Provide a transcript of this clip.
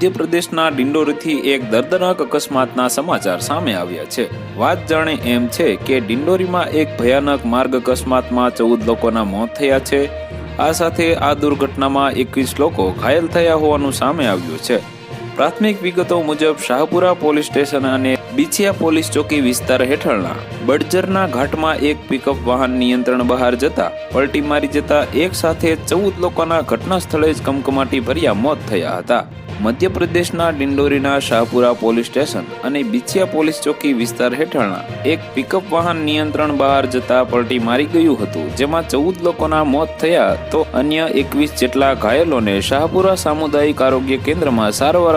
મધ્યપ્રદેશના ડિંડોરીથી એક દર્દનાક અકસ્માતના સમાચાર સામે આવ્યા છે. વાત જાણે એમ છે કે ડિંડોરીમાં એક ભયાનક માર્ગ અકસ્માતમાં ચૌદ લોકોના મોત થયા છે. આ સાથે આ દુર્ઘટનામાં એકવીસ લોકો ઘાયલ થયા હોવાનું સામે આવ્યું છે. પ્રાથમિક વિગતો મુજબ શાહપુરા પોલીસ સ્ટેશન અને બીછિયા પોલીસ ચોકી વિસ્તાર હેઠળના બડજરના ઘાટમાં એક પિકઅપ વાહન નિયંત્રણ બહાર જતા પલટી મારી જતા એક સાથે ચૌદ લોકોના ઘટના સ્થળે જ કમકમાટી ભર્યા મોત થયા હતા. મધ્યપ્રદેશના ડિંડોરીના શાહપુરા પોલીસ સ્ટેશન અને બિછિયા પોલીસ ચોકી વિસ્તાર હેઠળના એક પિકઅપ વાહન નિયંત્રણ બહાર જતા પલટી મારી ગયું હતું, જેમાં ચૌદ લોકોના મોત થયા તો અન્ય એકવીસ જેટલા ઘાયલોને શાહપુરા સામુદાયિક આરોગ્ય કેન્દ્રમાં સારવાર